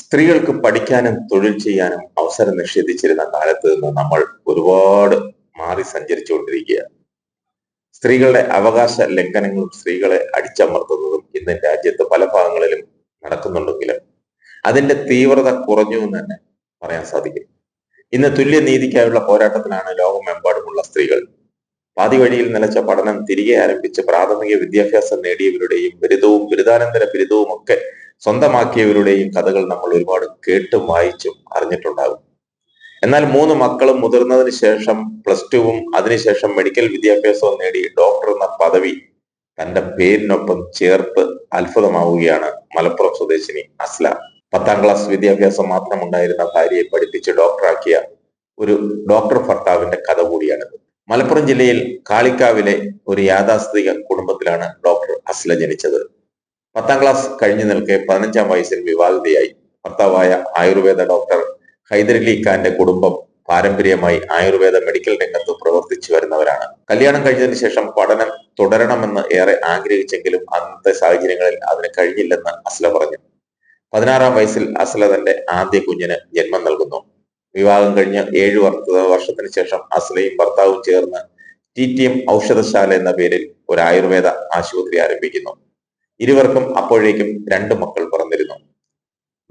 സ്ത്രീകൾക്ക് പഠിക്കാനും തൊഴിൽ ചെയ്യാനും അവസരം നിഷേധിച്ചിരുന്ന കാലത്ത് നിന്ന് നമ്മൾ ഒരുപാട് മാറി സഞ്ചരിച്ചുകൊണ്ടിരിക്കുകയാണ്. സ്ത്രീകളുടെ അവകാശ ലംഘനങ്ങളും സ്ത്രീകളെ അടിച്ചമർത്തുന്നതും ഇന്ന് രാജ്യത്ത് പല ഭാഗങ്ങളിലും നടക്കുന്നുണ്ടെങ്കിലും അതിന്റെ തീവ്രത കുറഞ്ഞു എന്ന് തന്നെ പറയാൻ സാധിക്കും. ഇന്ന് തുല്യനീതിക്കായുള്ള പോരാട്ടത്തിലാണ് ലോകമെമ്പാടുമുള്ള സ്ത്രീകൾ. പാതി വഴിയിൽ നിലച്ച പഠനം തിരികെ ആരംഭിച്ച് പ്രാഥമിക വിദ്യാഭ്യാസം നേടിയവരുടെയും ബിരുദവും ബിരുദാനന്തര ബിരുദവും ഒക്കെ സ്വന്തമാക്കിയവരുടെയും കഥകൾ നമ്മൾ ഒരുപാട് കേട്ടും വായിച്ചും അറിഞ്ഞിട്ടുണ്ടാകും. എന്നാൽ മൂന്ന് മക്കളും മുതിർന്നതിന് ശേഷം പ്ലസ് ടുവും അതിനുശേഷം മെഡിക്കൽ വിദ്യാഭ്യാസവും നേടി ഡോക്ടർ എന്ന പദവി തന്റെ പേരിനൊപ്പം ചേർത്ത് അത്ഭുതമാവുകയാണ് മലപ്പുറം സ്വദേശിനി അസ്ല. പത്താം ക്ലാസ് വിദ്യാഭ്യാസം മാത്രം ഉണ്ടായിരുന്ന ഭാര്യയെ പഠിപ്പിച്ച് ഡോക്ടറാക്കിയ ഒരു ഡോക്ടർ ഭർത്താവിന്റെ കഥ കൂടിയാണിത്. മലപ്പുറം ജില്ലയിൽ കാളിക്കാവിലെ ഒരു യാഥാസ്ഥിതിക കുടുംബത്തിലാണ് ഡോക്ടർ അസ്ല ജനിച്ചത്. പത്താം ക്ലാസ് കഴിഞ്ഞു നിൽക്കെ പതിനഞ്ചാം വയസ്സിൽ വിവാഹിതയായി. ഭർത്താവായ ആയുർവേദ ഡോക്ടർ ഹൈദരലി ഖാന്റെ കുടുംബം പാരമ്പര്യമായി ആയുർവേദ മെഡിക്കൽ രംഗത്ത് പ്രവർത്തിച്ചു വരുന്നവരാണ്. കല്യാണം കഴിഞ്ഞതിന് ശേഷം പഠനം തുടരണമെന്ന് ഏറെ ആഗ്രഹിച്ചെങ്കിലും അന്നത്തെ സാഹചര്യങ്ങളിൽ അതിന് കഴിഞ്ഞില്ലെന്ന് അസ്ല പറഞ്ഞു. പതിനാറാം വയസ്സിൽ അസ്ല തന്റെ ആദ്യ കുഞ്ഞിന് ജന്മം നൽകുന്നു. വിവാഹം കഴിഞ്ഞ് ഏഴു വർഷത്തിന് ശേഷം അസ്ലയും ഭർത്താവും ചേർന്ന് ടി ടി എം ഔഷധശാല എന്ന പേരിൽ ഒരു ആയുർവേദ ആശുപത്രി ആരംഭിക്കുന്നു. ഇരുവർക്കും അപ്പോഴേക്കും രണ്ട് മക്കൾ പിറന്നിരുന്നു.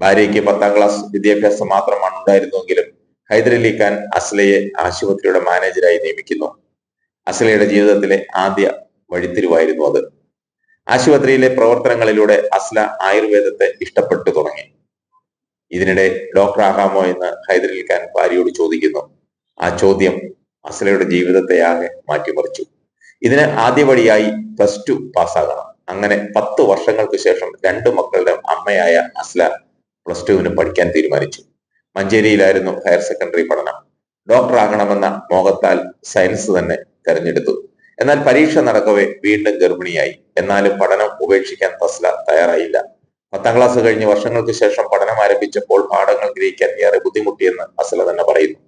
ഭാര്യയ്ക്ക് പത്താം ക്ലാസ് വിദ്യാഭ്യാസം മാത്രമാണ് ഉണ്ടായിരുന്നുവെങ്കിലും ഹൈദരലി ഖാൻ അസ്ലയെ ആശുപത്രിയുടെ മാനേജരായി നിയമിക്കുന്നു. അസ്ലയുടെ ജീവിതത്തിലെ ആദ്യ വഴിത്തിരിവായിരുന്നു അത്. ആശുപത്രിയിലെ പ്രവർത്തനങ്ങളിലൂടെ അസ്ല ആയുർവേദത്തെ ഇഷ്ടപ്പെട്ടു തുടങ്ങി. ഇതിനിടെ ഡോക്ടർ ആകാമോ എന്ന് ഹൈദരലി ഖാൻ ഭാര്യയോട് ചോദിക്കുന്നു. ആ ചോദ്യം അസ്ലയുടെ ജീവിതത്തെ ആകെ മാറ്റിമറിച്ചു. ഇതിന് ആദ്യപടിയായി പ്ലസ് ടു പാസ്സാകണം അങ്ങനെ പത്ത് വർഷങ്ങൾക്ക് ശേഷം രണ്ട് മക്കളുടെ അമ്മയായ അസ്ല പ്ലസ് ടുവിന് പഠിക്കാൻ തീരുമാനിച്ചു. മഞ്ചേരിയിലായിരുന്നു ഹയർ സെക്കൻഡറി പഠനം. ഡോക്ടർ ആകണമെന്ന മോഹത്താൽ സയൻസ് തന്നെ തെരഞ്ഞെടുത്തു. എന്നാൽ പരീക്ഷ നടക്കവേ വീണ്ടും ഗർഭിണിയായി. എന്നാലും പഠനം ഉപേക്ഷിക്കാൻ തസ്ല തയ്യാറായില്ല. പത്താം ക്ലാസ് കഴിഞ്ഞ് വർഷങ്ങൾക്ക് ശേഷം പഠനം ആരംഭിച്ചപ്പോൾ പാഠങ്ങൾ ഗ്രഹിക്കാൻ ഏറെ ബുദ്ധിമുട്ടിയെന്ന് അസ്ല തന്നെ പറയുന്നു.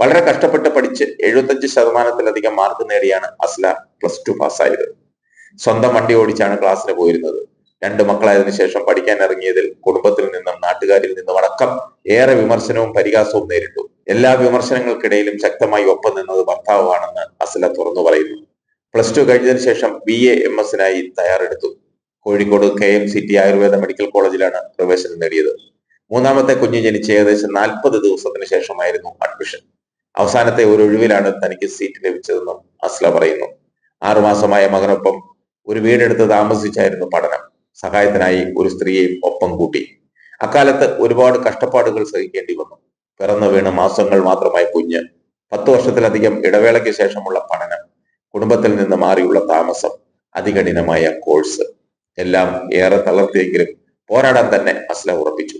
വളരെ കഷ്ടപ്പെട്ട് പഠിച്ച് എഴുപത്തഞ്ച് ശതമാനത്തിലധികം മാർക്ക് നേടിയാണ് അസ്ല പ്ലസ് ടു പാസ്സായത് സ്വന്തം വണ്ടി ഓടിച്ചാണ് ക്ലാസ്സിന് പോയിരുന്നത്. രണ്ട് മക്കളായതിനു ശേഷം പഠിക്കാൻ ഇറങ്ങിയതിൽ കുടുംബത്തിൽ നിന്നും നാട്ടുകാരിൽ നിന്നും അടക്കം ഏറെ വിമർശനവും പരിഹാസവും നേരിട്ടു. എല്ലാ വിമർശനങ്ങൾക്കിടയിലും ശക്തമായി ഒപ്പം നിന്നത് ഭർത്താവാണെന്ന് അസല തുറന്നു പറയുന്നു. പ്ലസ് ടു കഴിഞ്ഞതിനു ശേഷം ബി എ എം എസിനായി തയ്യാറെടുത്തു. Kozhikode K M C T ayurveda medical കോളേജിലാണ് പ്രവേശനം നേടിയത്. മൂന്നാമത്തെ കുഞ്ഞ് ജനിച്ച് ഏകദേശം നാൽപ്പത് ദിവസത്തിന് ശേഷമായിരുന്നു അഡ്മിഷൻ. അവസാനത്തെ ഒരു ഒഴിവിലാണ് തനിക്ക് സീറ്റ് ലഭിച്ചതെന്നും അസ്ല പറയുന്നു. ആറുമാസമായ മകനൊപ്പം ഒരു വീടെടുത്ത് താമസിച്ചായിരുന്നു പഠനം. സഹായത്തിനായി ഒരു സ്ത്രീയെയും ഒപ്പം കൂട്ടി. അക്കാലത്ത് ഒരുപാട് കഷ്ടപ്പാടുകൾ സഹിക്കേണ്ടി വന്നു. പിറന്നു വീണ് മാസങ്ങൾ മാത്രമായി കുഞ്ഞ്. പത്തു വർഷത്തിലധികം ഇടവേളയ്ക്ക് ശേഷമുള്ള പഠനം കുടുംബത്തിൽ നിന്ന് മാറിയുള്ള താമസം അതികഠിനമായ കോഴ്സ് എല്ലാം ഏറെ തളർത്തിയെങ്കിലും പോരാടാൻ തന്നെ അസ്ല ഉറപ്പിച്ചു.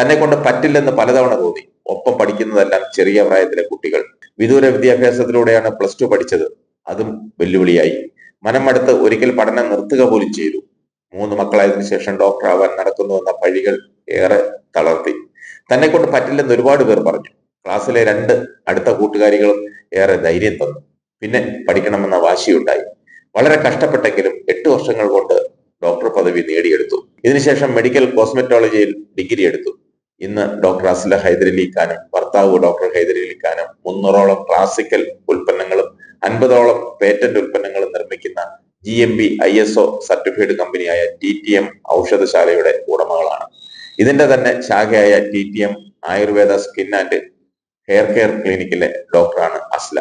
തന്നെ കൊണ്ട് പറ്റില്ലെന്ന് പലതവണ തോന്നി. ഒപ്പം പഠിക്കുന്നതെല്ലാം ചെറിയ പ്രായത്തിലെ കുട്ടികൾ. വിദൂര വിദ്യാഭ്യാസത്തിലൂടെയാണ് പ്ലസ് ടു പഠിച്ചത്. അതും വെല്ലുവിളിയായി. മനമടുത്ത് ഒരിക്കൽ പഠനം നിർത്തുക പോലും ചെയ്തു. മൂന്ന് മക്കളായതിനു ശേഷം ഡോക്ടർ ആവാൻ നടക്കുന്നു എന്ന പഴികൾ ഏറെ തളർത്തി. തന്നെ കൊണ്ട് പറ്റില്ലെന്ന് ഒരുപാട് പേർ പറഞ്ഞു. ക്ലാസ്സിലെ രണ്ട് അടുത്ത കൂട്ടുകാരികളും ഏറെ ധൈര്യം തന്നു. പിന്നെ പഠിക്കണമെന്ന വാശിയുണ്ടായി. വളരെ കഷ്ടപ്പെട്ടെങ്കിലും എട്ട് വർഷങ്ങൾ കൊണ്ട് ഡോക്ടർ പദവി നേടിയെടുത്തു. ഇതിനുശേഷം മെഡിക്കൽ കോസ്മെറ്റോളജിയിൽ ഡിഗ്രി എടുത്തു. ഇന്ന് ഡോക്ടർ അസ്ല ഹൈദരലി ഖാനും ഭർത്താവ് ഡോക്ടർ ഹൈദരലി ഖാനും മുന്നൂറോളം ക്ലാസിക്കൽ ഉൽപ്പന്നങ്ങളും അൻപതോളം പേറ്റന്റ് ഉൽപ്പന്നങ്ങൾ നിർമ്മിക്കുന്ന G M P I S O certified കമ്പനിയായ ടി ടി എം ഔഷധശാലയുടെ ഉടമകളാണ്. ഇതിന്റെ തന്നെ ശാഖയായ T T M ayurveda skin and hair care ക്ലിനിക്കിലെ ഡോക്ടറാണ് അസ്ല.